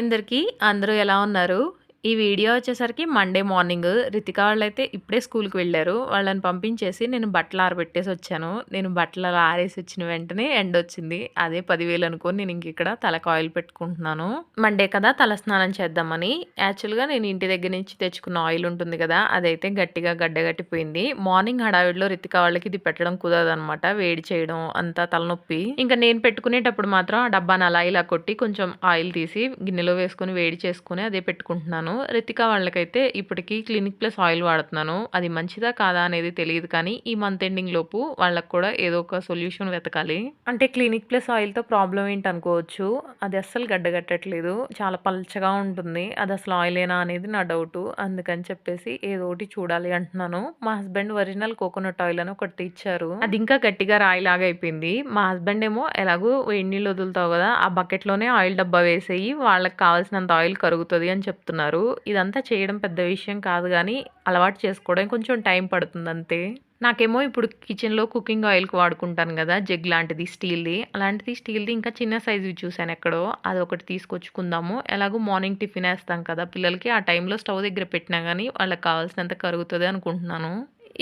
అందరికీ అందరూ ఎలా ఉన్నారు? ఈ వీడియో వచ్చేసరికి మండే మార్నింగ్ రితిక వాళ్ళైతే ఇప్పుడే స్కూల్కి వెళ్ళారు. వాళ్ళని పంపించేసి నేను బట్టలు ఆరబెట్టేసి వచ్చాను. నేను బట్టలు అలా ఆరేసి వచ్చిన వెంటనే ఎండ వచ్చింది. అదే పదివేలు అనుకోని నేను ఇంక ఇక్కడ తలకు ఆయిల్ పెట్టుకుంటున్నాను. మండే కదా తల స్నానం చేద్దామని యాక్చువల్గా నేను ఇంటి దగ్గర నుంచి తెచ్చుకున్న ఆయిల్ ఉంటుంది కదా అదైతే గట్టిగా గడ్డగట్టిపోయింది మార్నింగ్ హడావిడిలో రితిక వాళ్ళకి ఇది పెట్టడం కుదరదనమాట వేడి చేయడం అంతా తలనొప్పి. ఇంకా నేను పెట్టుకునేటప్పుడు మాత్రం ఆ డబ్బాని అలా ఇలా కొట్టి కొంచెం ఆయిల్ తీసి గిన్నెలో వేసుకొని వేడి చేసుకుని అదే పెట్టుకుంటున్నాను. రితిక వాళ్ళకైతే ఇప్పటికీ క్లినిక్ ప్లస్ ఆయిల్ వాడుతున్నాను. అది మంచిదా కాదా అనేది తెలియదు కానీ ఈ మంత్ ఎండింగ్ లోపు వాళ్ళకి కూడా ఏదో ఒక సొల్యూషన్ వెతకాలి. అంటే క్లినిక్ ప్లస్ ఆయిల్తో ప్రాబ్లం ఏంటి అనుకోవచ్చు. అది అస్సలు గడ్డగట్టట్లేదు. చాలా పల్చగా ఉంటుంది. అది అసలు ఆయిలేనా అనేది నా డౌట్. అందుకని చెప్పేసి ఏదో ఒకటి చూడాలి అంటున్నాను. మా హస్బెండ్ ఒరిజినల్ కోకోనట్ ఆయిల్ అని ఒకటి ఇచ్చారు. అది ఇంకా గట్టిగా రాయిలాగా అయిపోయింది. మా హస్బెండ్ ఏమో ఎలాగో వేడి నీళ్ళు వదులుతావు కదా ఆ బకెట్లోనే ఆయిల్ డబ్బా వేసేయి వాళ్ళకి కావాల్సినంత ఆయిల్ కరుగుతుంది అని చెప్తున్నారు. ఇదంతా చేయడం పెద్ద విషయం కాదు కానీ అలవాటు చేసుకోవడం కొంచెం టైం పడుతుంది అంతే నాకేమో ఇప్పుడు కిచెన్లో కుకింగ్ ఆయిల్కి వాడుకుంటాను కదా జగ్ లాంటిది స్టీల్ది. అలాంటిది స్టీల్ది ఇంకా చిన్న సైజు చూశాను ఎక్కడో. అది ఒకటి తీసుకొచ్చుకుందాము. ఎలాగో మార్నింగ్ టిఫిన్ వేస్తాం కదా పిల్లలకి ఆ టైంలో స్టవ్ దగ్గర పెట్టినా కానీ వాళ్ళకి కావాల్సినంత కరుగుతుంది అనుకుంటున్నాను.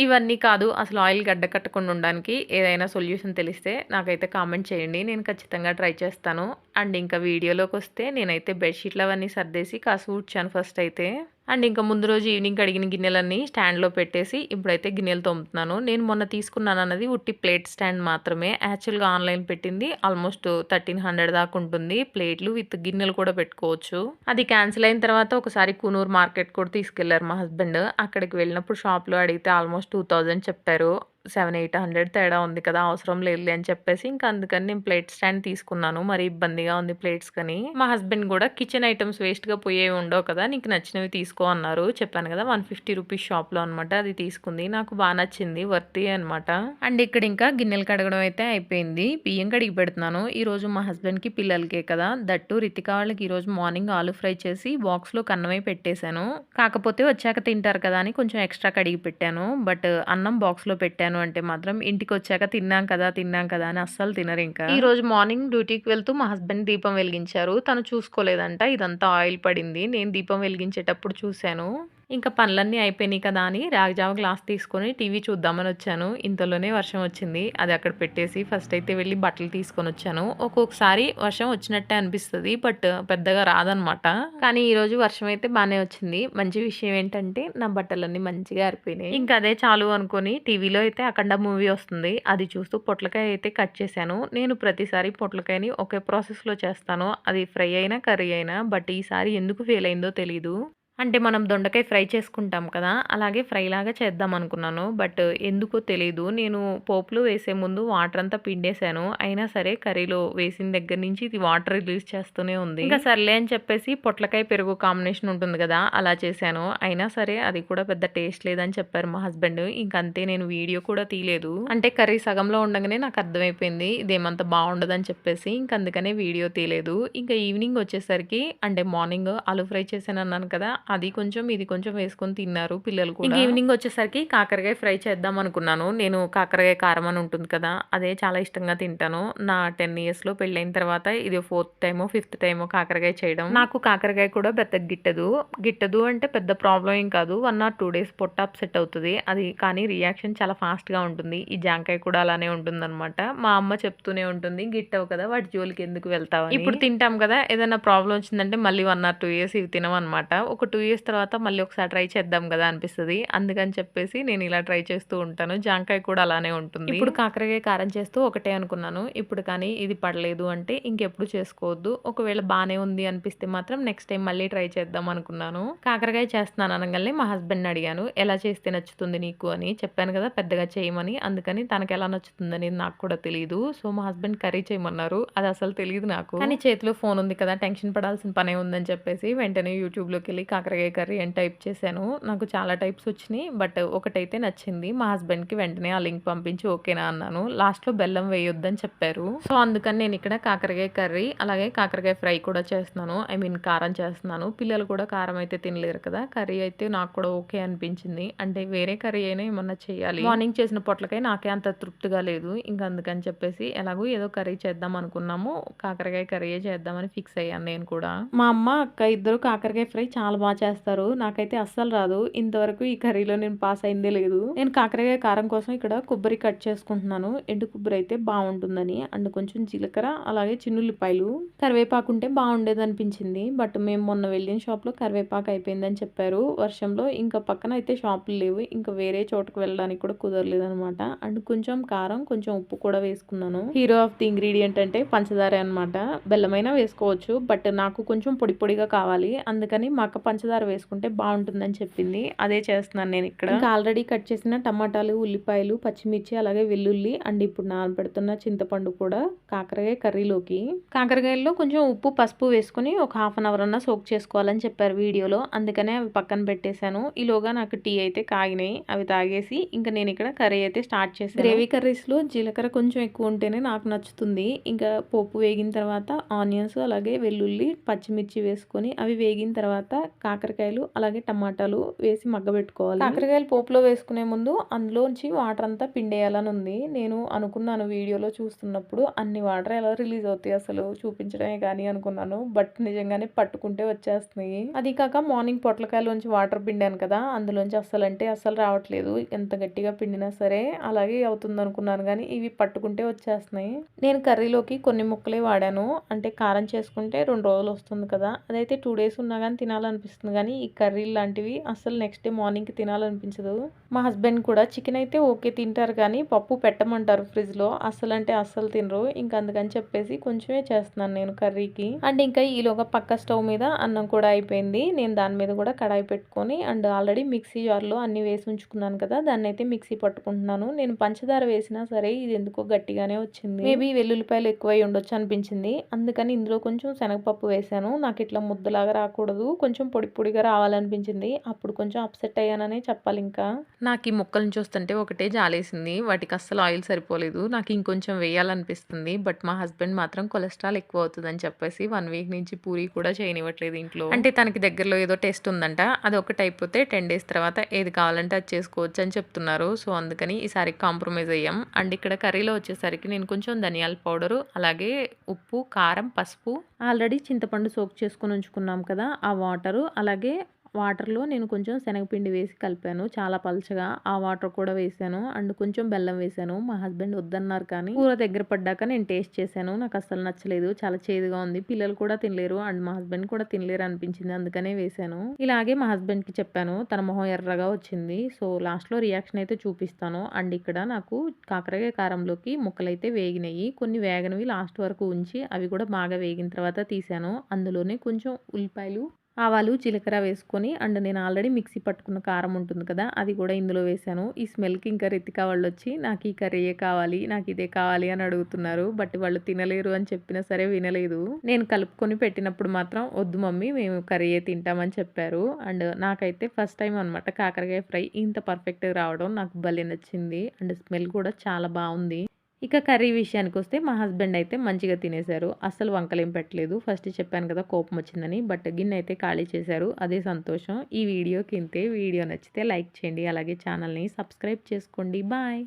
ఇవన్నీ కాదు. అసలు ఆయిల్ గడ్డ కట్టకుండా ఉండడానికి ఏదైనా సొల్యూషన్ తెలిస్తే నాకైతే కామెంట్ చేయండి. నేను ఖచ్చితంగా ట్రై చేస్తాను. అండ్ ఇంకా వీడియోలోకి వస్తే నేనైతే బెడ్షీట్లు అవన్నీ సర్దేసి కాసు ఊడ్చాను ఫస్ట్ అయితే. అండ్ ఇంకా ముందు రోజు ఈవినింగ్ కడిగిన గిన్నెలన్నీ స్టాండ్లో పెట్టేసి ఇప్పుడైతే గిన్నెలు తోముతున్నాను. నేను మొన్న తీసుకున్నాను అన్నది ఉట్టి ప్లేట్ స్టాండ్ మాత్రమే. యాక్చువల్గా ఆన్లైన్ పెట్టింది. ఆల్మోస్ట్ థర్టీన్ హండ్రెడ్ దాకా ఉంటుంది. ప్లేట్లు విత్ గిన్నెలు కూడా పెట్టుకోవచ్చు. అది క్యాన్సిల్ అయిన తర్వాత ఒకసారి కునూరు మార్కెట్ కూడా తీసుకెళ్ళారు మా హస్బెండ్. అక్కడికి వెళ్ళినప్పుడు షాప్లో అడిగితే ఆల్మోస్ట్ టూ చెప్పారు. సెవెన్ ఎయిట్ హండ్రెడ్ తేడా ఉంది కదా అవసరం లేదులే అని చెప్పేసి ఇంకా అందుకని నేను ప్లేట్ స్టాండ్ తీసుకున్నాను. మరి ఇబ్బందిగా ఉంది ప్లేట్స్ కని. మా హస్బెండ్ కూడా కిచెన్ ఐటమ్స్ వేస్ట్గా పోయేవి ఉండవు కదా నీకు నచ్చినవి తీసుకో అన్నారు. చెప్పాను కదా వన్ ఫిఫ్టీ రూపీస్ షాప్లో అనమాట అది తీసుకుంది. నాకు బాగా నచ్చింది వర్తి అనమాట అండ్ ఇక్కడ ఇంకా గిన్నెలు కడగడం అయితే అయిపోయింది. బియ్యం కడిగి పెడుతున్నాను. ఈరోజు మా హస్బెండ్కి పిల్లలకే కదా. దట్టు రితిక వాళ్ళకి ఈరోజు మార్నింగ్ ఆలు ఫ్రై చేసి బాక్స్లో కన్నమై పెట్టేశాను. కాకపోతే వచ్చాక తింటారు కదా అని కొంచెం ఎక్స్ట్రా కడిగి పెట్టాను. బట్ అన్నం బాక్స్లో పెట్టాను. అంటే మాత్రం ఇంటికి వచ్చాక తిన్నాం కదా తిన్నాం కదా అని అస్సలు తినరు ఇంకా. ఈ రోజు మార్నింగ్ డ్యూటీకి వెళ్తూ మా హస్బెండ్ దీపం వెలిగించారు. తను చూసుకోలేదంట ఇదంతా ఆయిల్ పడింది. నేను దీపం వెలిగించేటప్పుడు చూశాను. ఇంకా పనులన్నీ అయిపోయినాయి కదా అని రాగజావ గ్లాస్ తీసుకొని టీవీ చూద్దామని వచ్చాను. ఇంతలోనే వర్షం వచ్చింది. అది అక్కడ పెట్టేసి ఫస్ట్ అయితే వెళ్ళి బట్టలు తీసుకొని వచ్చాను. ఒక్కొక్కసారి వర్షం వచ్చినట్టే అనిపిస్తుంది బట్ పెద్దగా రాదనమాట. కానీ ఈరోజు వర్షం అయితే బాగానే వచ్చింది. మంచి విషయం ఏంటంటే నా బట్టలన్నీ మంచిగా ఆరిపోయినాయి. ఇంకా అదే చాలు అనుకొని టీవీలో అయితే అఖండ మూవీ వస్తుంది. అది చూస్తూ పొట్లకాయ అయితే కట్ చేశాను. నేను ప్రతిసారి పొట్లకాయని ఒకే ప్రాసెస్లో చేస్తాను. అది ఫ్రై అయినా కర్రీ అయినా బట్ ఈసారి ఎందుకు ఫెయిల్ అయిందో తెలీదు. అంటే మనం దొండకాయ ఫ్రై చేసుకుంటాం కదా అలాగే ఫ్రై లాగా చేద్దాం అనుకున్నాను. బట్ ఎందుకో తెలియదు నేను పోపులో వేసే ముందు వాటర్ అంతా పిండేశాను. అయినా సరే కర్రీలో వేసిన దగ్గర నుంచి ఇది వాటర్ రిలీజ్ చేస్తూనే ఉంది. ఇంకా సర్లే అని చెప్పేసి పొట్లకాయ పెరుగు కాంబినేషన్ ఉంటుంది కదా అలా చేశాను. అయినా సరే అది కూడా పెద్ద టేస్ట్ లేదని చెప్పారు మా హస్బెండ్. ఇంకంతే నేను వీడియో కూడా తీయలేదు. అంటే కర్రీ సగంలో ఉండగానే నాకు అర్థమైపోయింది. ఇదేమంత బాగుండదని చెప్పేసి ఇంక అందుకనే వీడియో తీయలేదు. ఇంకా ఈవినింగ్ వచ్చేసరికి అంటే మార్నింగ్ ఆలు ఫ్రై చేశాను అన్నాను కదా అది కొంచెం ఇది కొంచెం వేసుకొని తిన్నారు పిల్లలు కూడా. ఈవినింగ్ వచ్చేసరికి కాకరకాయ ఫ్రై చేద్దాం అనుకున్నాను నేను కాకరకాయ కారం అని ఉంటుంది కదా అదే చాలా ఇష్టంగా తింటాను. నా టెన్ ఇయర్స్లో పెళ్ళైన తర్వాత ఇది ఫోర్త్ టైమో ఫిఫ్త్ టైమో కాకరకాయ చేయడం. నాకు కాకరకాయ కూడా పెద్ద గిట్టదు. గిట్టదు అంటే పెద్ద ప్రాబ్లం ఏం కాదు. వన్ ఆర్ టూ డేస్ పొట్ట అప్సెట్ అవుతుంది. అది కానీ రియాక్షన్ చాలా ఫాస్ట్గా ఉంటుంది. ఈ జాంకాయ కూడా అలానే ఉంటుంది అనమాట మా అమ్మ చెప్తూనే ఉంటుంది గిట్టవు కదా వాటి జోలికి ఎందుకు వెళ్తావు ఇప్పుడు తింటాం కదా ఏదైనా ప్రాబ్లం వచ్చిందంటే మళ్ళీ వన్ ఆర్ టూ ఇయర్స్ ఇవి తినమన్నమాట. ఒక టూ ఇయర్స్ తర్వాత మళ్ళీ ఒకసారి ట్రై చేద్దాం కదా అనిపిస్తుంది. అందుకని చెప్పేసి నేను ఇలా ట్రై చేస్తూ ఉంటాను. జాంకాయ కూడా అలానే ఉంటుంది. ఇప్పుడు కాకరకాయ కారం చేస్తూ ఒకటే అనుకున్నాను. ఇప్పుడు కానీ ఇది పడలేదు అంటే ఇంకెప్పుడు చేసుకోవద్దు. ఒకవేళ బాగానే ఉంది అనిపిస్తే మాత్రం నెక్స్ట్ టైం మళ్ళీ ట్రై చేద్దాం అనుకున్నాను. కాకరకాయ చేస్తున్నాను అనగానే మా హస్బెండ్ అడిగాను ఎలా చేస్తే నచ్చుతుంది నీకు? అని చెప్పాను కదా పెద్దగా చేయమని. అందుకని తనకి ఎలా నచ్చుతుంది అనేది నాకు కూడా తెలియదు సో మా హస్బెండ్ కర్రీ చేయమన్నారు. అది అసలు తెలియదు నాకు. కానీ చేతిలో ఫోన్ ఉంది కదా టెన్షన్ పడాల్సిన పనే ఉందని చెప్పేసి వెంటనే యూట్యూబ్లోకి వెళ్ళి కాకరకాయ కాకరకాయ కర్రీ అని టైప్ చేశాను. నాకు చాలా టైప్స్ వచ్చినాయి. బట్ ఒకటైతే నచ్చింది. మా హస్బెండ్కి వెంటనే ఆ లింక్ పంపించి ఓకేనా అన్నాను. లాస్ట్లో బెల్లం వేయొద్దని చెప్పారు. సో అందుకని నేను ఇక్కడ కాకరకాయ కర్రీ అలాగే కాకరకాయ ఫ్రై కూడా చేస్తున్నాను. ఐ మీన్ కారం చేస్తున్నాను. పిల్లలు కూడా కారం అయితే తినలేరు కదా. కర్రీ అయితే నాకు కూడా ఓకే అనిపించింది. అంటే వేరే కర్రీ అయినా ఏమన్నా చేయాలి. మార్నింగ్ చేసిన పొట్లకాయ నాకే అంత తృప్తిగా లేదు. ఇంకా అందుకని చెప్పేసి ఎలాగో ఏదో కర్రీ చేద్దాం అనుకున్నాము. కాకరకాయ కర్రీ చేద్దామని ఫిక్స్ అయ్యాను నేను కూడా. మా అమ్మ అక్క ఇద్దరు కాకరకాయ ఫ్రై చాలా బాగా చేస్తారు. నాకైతే అస్సలు రాదు. ఇంతవరకు ఈ కర్రీలో నేను పాస్ అయిందే లేదు. నేను కాకరకాయ కారం కోసం ఇక్కడ కొబ్బరి కట్ చేసుకుంటున్నాను. ఎండు కొబ్బరి అయితే బాగుంటుందని. అండ్ కొంచెం జీలకర్ర అలాగే చిన్నుల్లిపాయలు. కరివేపాకు ఉంటే బాగుండేది అనిపించింది. బట్ మేము మొన్న వెళ్ళిన షాప్లో కరివేపాకు అయిపోయిందని చెప్పారు. వర్షంలో ఇంకా పక్కన అయితే షాపులు లేవు. ఇంకా వేరే చోటుకు వెళ్ళడానికి కూడా కుదరలేదు అనమాట అండ్ కొంచెం కారం కొంచెం ఉప్పు కూడా వేసుకున్నాను. హీరో ఆఫ్ ది ఇంగ్రీడియంట్ అంటే పంచదార అనమాట బెల్లమైనా వేసుకోవచ్చు. బట్ నాకు కొంచెం పొడి పొడిగా కావాలి. అందుకని మా అక్క పంచదార వేసుకుంటే బాగుంటుందని చెప్పింది. అదే చేస్తున్నాను నేను ఇక్కడ. ఆల్రెడీ కట్ చేసిన టమాటాలు ఉల్లిపాయలు పచ్చిమిర్చి అలాగే వెల్లుల్లి అండ్ ఇప్పుడు నానబెడుతున్న చింతపండు కూడా కాకరకాయ కర్రీలోకి. కాకరకాయల్లో కొంచెం ఉప్పు పసుపు వేసుకుని ఒక హాఫ్ అన్ అవర్ అన్న సోక్ చేసుకోవాలని చెప్పారు వీడియోలో. అందుకనే అవి పక్కన పెట్టేశాను. ఈలోగా నాకు టీ అయితే కాగినాయి. అవి తాగేసి ఇంకా నేను ఇక్కడ కర్రీ అయితే స్టార్ట్ చేసాను గ్రేవీ కర్రీస్లో జీలకర్ర కొంచెం ఎక్కువ ఉంటేనే నాకు నచ్చుతుంది. ఇంకా పోపు వేగిన తర్వాత ఆనియన్స్ అలాగే వెల్లుల్లి పచ్చిమిర్చి వేసుకొని అవి వేగిన తర్వాత కాకరకాయలు అలాగే టమాటాలు వేసి మగ్గబెట్టుకోవాలి. కాకరకాయలు పోపులో వేసుకునే ముందు అందులోంచి వాటర్ అంతా పిండేయాలని ఉంది. నేను అనుకున్నాను వీడియోలో చూస్తున్నప్పుడు అన్ని వాటర్ ఎలా రిలీజ్ అవుతాయి అసలు చూపించడమే కానీ అనుకున్నాను. బట్ నిజంగానే పట్టుకుంటే వచ్చేస్తున్నాయి. అది కాక మార్నింగ్ పొట్లకాయలోంచి వాటర్ పిండాను కదా అందులోంచి అసలు అంటే అసలు రావట్లేదు. ఎంత గట్టిగా పిండినా సరే అలాగే అవుతుంది అనుకున్నాను కానీ ఇవి పట్టుకుంటే వచ్చేస్తున్నాయి. నేను కర్రీలోకి కొన్ని ముక్కలే వాడాను. అంటే కారం చేసుకుంటే రెండు రోజులు వస్తుంది కదా అదైతే టూ డేస్ ఉన్నా కానీ తినాలనిపిస్తుంది. కానీ ఈ కర్రీ లాంటివి అసలు నెక్స్ట్ డే మార్నింగ్కి తినాలనిపించదు. మా హస్బెండ్ కూడా చికెన్ అయితే ఓకే తింటారు కానీ పప్పు పెట్టమంటారు ఫ్రిడ్జ్లో అసలు అంటే అస్సలు తినరు. ఇంకా అందుకని చెప్పేసి కొంచెమే చేస్తున్నాను నేను కర్రీకి. అండ్ ఇంకా ఈలోగా పక్క స్టవ్ మీద అన్నం కూడా అయిపోయింది. నేను దాని మీద కూడా కడాయి పెట్టుకొని అండ్ ఆల్రెడీ మిక్సీ జార్లో అన్ని వేసి ఉంచుకున్నాను కదా దాన్ని అయితే మిక్సీ పట్టుకుంటున్నాను. నేను పంచదార వేసినా సరే ఇది ఎందుకో గట్టిగానే వచ్చింది. మేబీ వెల్లుల్లిపాయలు ఎక్కువై ఉండొచ్చు అనిపించింది. అందుకని ఇందులో కొంచెం శనగపప్పు వేసాను నాకు ఇట్లా ముద్దలాగా రాకూడదు. కొంచెం పొడి పొడిగా రావాలనిపించింది. అప్పుడు కొంచెం అప్సెట్ అయ్యాననే చెప్పాలి ఇంకా. నాకు ఈ ముక్కలను చూస్తుంటే ఒకటే జాలేసింది. వాటికి అస్సలు ఆయిల్ సరిపోలేదు. నాకు ఇంకొంచెం వేయాలనిపిస్తుంది. బట్ మా హస్బెండ్ మాత్రం కొలెస్ట్రాల్ ఎక్కువ అవుతుందని చెప్పేసి వన్ వీక్ నుంచి పూరి కూడా చేయనివ్వట్లేదు ఇంట్లో. అంటే తనకి దగ్గరలో ఏదో టెస్ట్ ఉందంట. అది ఒకటి అయిపోతే టెన్ డేస్ తర్వాత ఏది కావాలంటే అది చేసుకోవచ్చు అని చెప్తున్నారు. సో అందుకని ఈసారి కాంప్రమైజ్ అయ్యాం. అండ్ ఇక్కడ కర్రీలో వచ్చేసరికి నేను కొంచెం ధనియాల పౌడరు అలాగే ఉప్పు కారం పసుపు ఆల్రెడీ చింతపండు సోక్ చేసుకొని ఉంచుకున్నాం కదా ఆ వాటరు అలాగే వాటర్లో నేను కొంచెం శనగపిండి వేసి కలిపాను. చాలా పలచగా ఆ వాటర్ కూడా వేసాను. అండ్ కొంచెం బెల్లం వేసాను. మా హస్బెండ్ వద్దన్నారు కానీ కూర దగ్గర పడ్డాక నేను టేస్ట్ చేశాను. నాకు అసలు నచ్చలేదు. చాలా చేదుగా ఉంది. పిల్లలు కూడా తినలేరు. అండ్ మా హస్బెండ్ కూడా తినలేరు అనిపించింది. అందుకనే వేసాను. ఇలాగే మా హస్బెండ్కి చెప్పాను. తన మొహం ఎర్రగా వచ్చింది. సో లాస్ట్లో రియాక్షన్ అయితే చూపిస్తాను. అండ్ ఇక్కడ నాకు కాకరకాయ కారంలోకి ముక్కలైతే వేగినాయి. కొన్ని వేగనవి లాస్ట్ వరకు ఉంచి అవి కూడా బాగా వేగిన తర్వాత తీసాను. అందులోనే కొంచెం ఉల్లిపాయలు ఆవాలు జీలకర్ర వేసుకొని అండ్ నేను ఆల్రెడీ మిక్సీ పట్టుకున్న కారం ఉంటుంది కదా అది కూడా ఇందులో వేసాను. ఈ స్మెల్కి ఇంకా రెత్తిక వాళ్ళు వచ్చి నాకు ఈ కర్రీయే కావాలి నాకు ఇదే కావాలి అని అడుగుతున్నారు. బట్ వాళ్ళు తినలేరు అని చెప్పినా సరే వినలేదు. నేను కలుపుకొని పెట్టినప్పుడు మాత్రం వద్దు మమ్మీ మేము కర్రీయే తింటామని చెప్పారు. అండ్ నాకైతే ఫస్ట్ టైం అనమాట కాకరకాయ ఫ్రై ఇంత పర్ఫెక్ట్గా రావడం. నాకు భలే నచ్చింది. అండ్ స్మెల్ కూడా చాలా బాగుంది. ఇక కర్రీ విషయానికి వస్తే మా హస్బెండ్ అయితే మంచిగా తినేశారు. అస్సలు వంకలేం పెట్టలేదు. ఫస్ట్ చెప్పాను కదా కోపం వచ్చిందని బట్ గిన్నె అయితే ఖాళీ చేశారు. అదే సంతోషం. ఈ వీడియోకి ఇంతే వీడియో నచ్చితే లైక్ చేయండి. అలాగే ఛానల్ని సబ్స్క్రైబ్ చేసుకోండి. బాయ్.